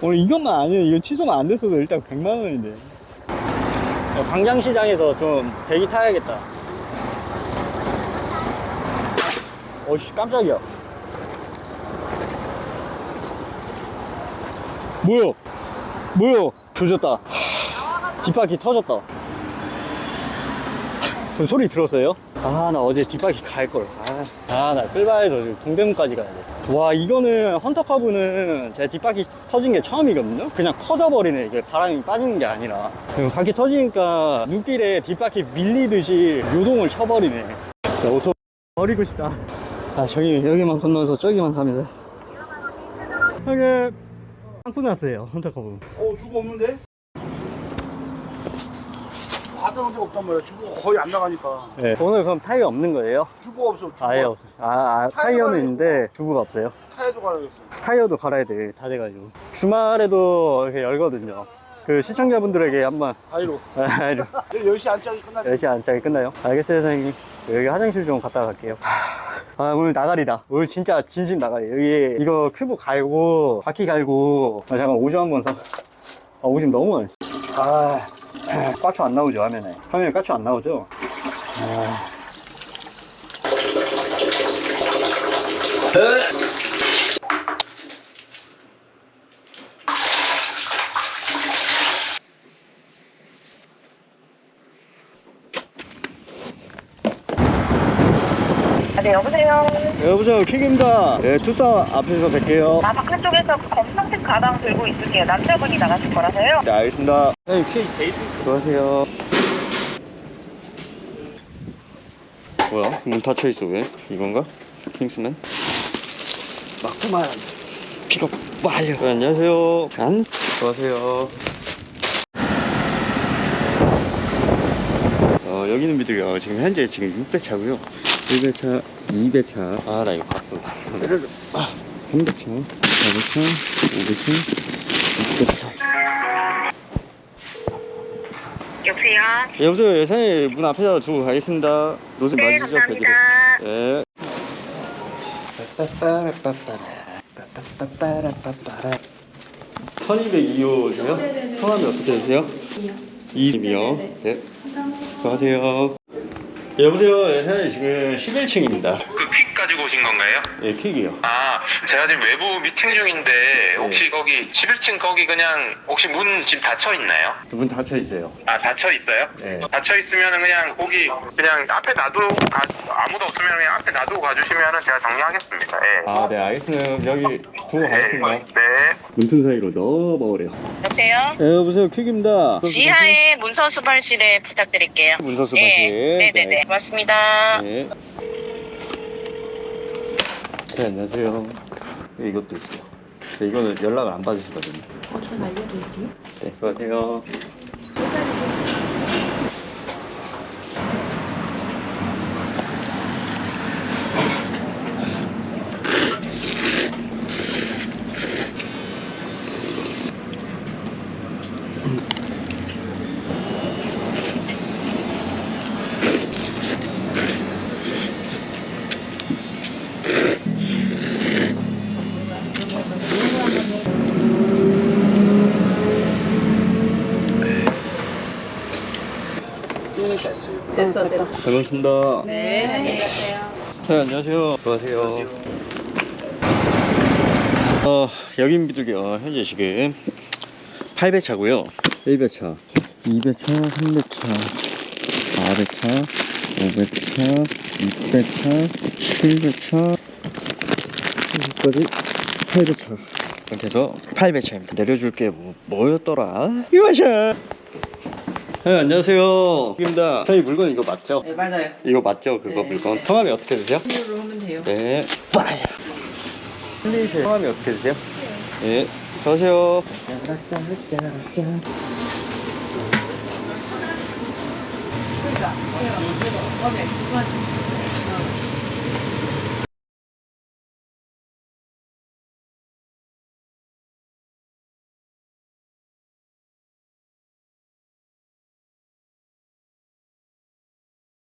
오늘 이것만 아니면 이거 취소만 안 됐어도 일단 100만 원인데. 광장시장에서 좀 대기 타야겠다. 어씨 깜짝이야. 뭐야? 뭐야? 조졌다. 뒷바퀴 터졌다. 그 소리 들었어요? 아, 나 어제 뒷바퀴 갈걸. 아, 아, 나 끌바에서 지금 동대문까지 가야 돼. 와, 이거는 헌터카브는 제 뒷바퀴 터진 게 처음이거든요? 그냥 터져버리네. 이게 바람이 빠지는 게 아니라. 바퀴 터지니까 눈길에 뒷바퀴 밀리듯이 요동을 쳐버리네. 진짜 오토 버리고 싶다. 아, 저기, 여기만 건너서 저기만 가면 돼. 형님, 빵꾸 났어요, 헌터카브. 어 주고 없는데? 받아놓은 데가 없단 말이야 주고 거의 안 나가니까 네. 오늘 그럼 타이어 없는 거예요? 주고 없어 주고 아예 없어요. 아, 아 타이어는 타이어가 있는데 주부가 없어요. 타이어도 갈아야겠어 타이어도 갈아야 돼. 다 돼가지고. 주말에도 이렇게 열거든요. 그 시청자분들에게 한번 아이로 아, 좀 10시 안짝이 끝나지 10시 안짝이 끝나요? 알겠어요, 선생님. 여기 화장실 좀 갔다 갈게요. 아, 오늘 나가리다. 오늘 진짜 진심 나가리. 여기 이거 큐브 갈고, 바퀴 갈고. 아, 잠깐 오줌 한번 사. 아, 오줌 너무 많이. 아, 까초 안 나오죠, 화면에. 화면에 까초 안 나오죠? 아. 네, 여보세요? 여보세요, 킥입니다. 네, 투사 앞에서 뵐게요. 아, 바깥쪽에서 검정색 가방 들고 있을게요. 남자분이 나가실 거라서요. 네, 알겠습니다. 선생님, 킥 제이드. 수고하세요. 뭐야? 문 닫혀있어, 왜? 이건가? 킹스맨? 맞구만. 픽업 완료. 네, 안녕하세요. 안? 수고하세요. 어, 여기는 미들이요. 지금 현재 지금 6배차고요 1배차, 2배차. 아, 나 이거 봤습니다. 아, 3배차, 4배차, 5배차, 6배차. 여보세요? 예, 여보세요. 예산이 문 앞에다 두고 가겠습니다. 노즈 네, 맞으시죠? 감사합니다. 네. (1202호세요) 성함이 어떻게 되세요? 이님이요. 네. 수고하세요. 예, 여보세요. 예산이 지금 11층입니다. 그 퀵 가지고 오신 건가요? 예, 킥이요. 아, 제가 지금 외부 미팅 중인데 혹시 네. 거기 11층 거기 그냥 혹시 문 지금 닫혀 있나요? 문 닫혀 있어요. 아, 닫혀 있어요? 네. 닫혀 있으면 그냥 거기 그냥 앞에 놔두고 가, 없으면 그냥 앞에 놔두고 가주시면 제가 정리하겠습니다. 예. 아, 네, 알겠습니다. 여기 두고 가겠습니다. 네. 문틈 사이로 넣어버려. 여보세요? 네, 여보세요. 퀵입니다. 지하의 문서 수발실에 부탁드릴게요. 문서수 예, 바지. 네네 네. 고맙습니다. 네. 네, 안녕하세요. 네, 이것도 있어요. 네, 이거는 연락을 안 받으시거든요. 좀 알려드릴게요. 네, 수고하세요. 됐어, 됐어. 잘 먹습니다. 네, 안녕하세요. 네, 안녕하세요. 수고하세요. 어, 여긴 비둘기요. 현재 지금 8배차고요 1배차, 2배차, 3배차, 4배차, 5배차, 6배차, 7배차, 여기까지 8배차. 이렇게 해서 8배차입니다. 내려줄 게 뭐, 뭐였더라? 이와샤! 네, 안녕하세요. 입니다. 저희 물건 이거 맞죠? 네, 맞아요. 이거 맞죠? 그거 네. 물건. 성함이 어떻게 되세요? 신유로 하면 돼요. 네. 와야. 흘리세요. 성함이 어떻게 되세요? 네. 안녕하세요.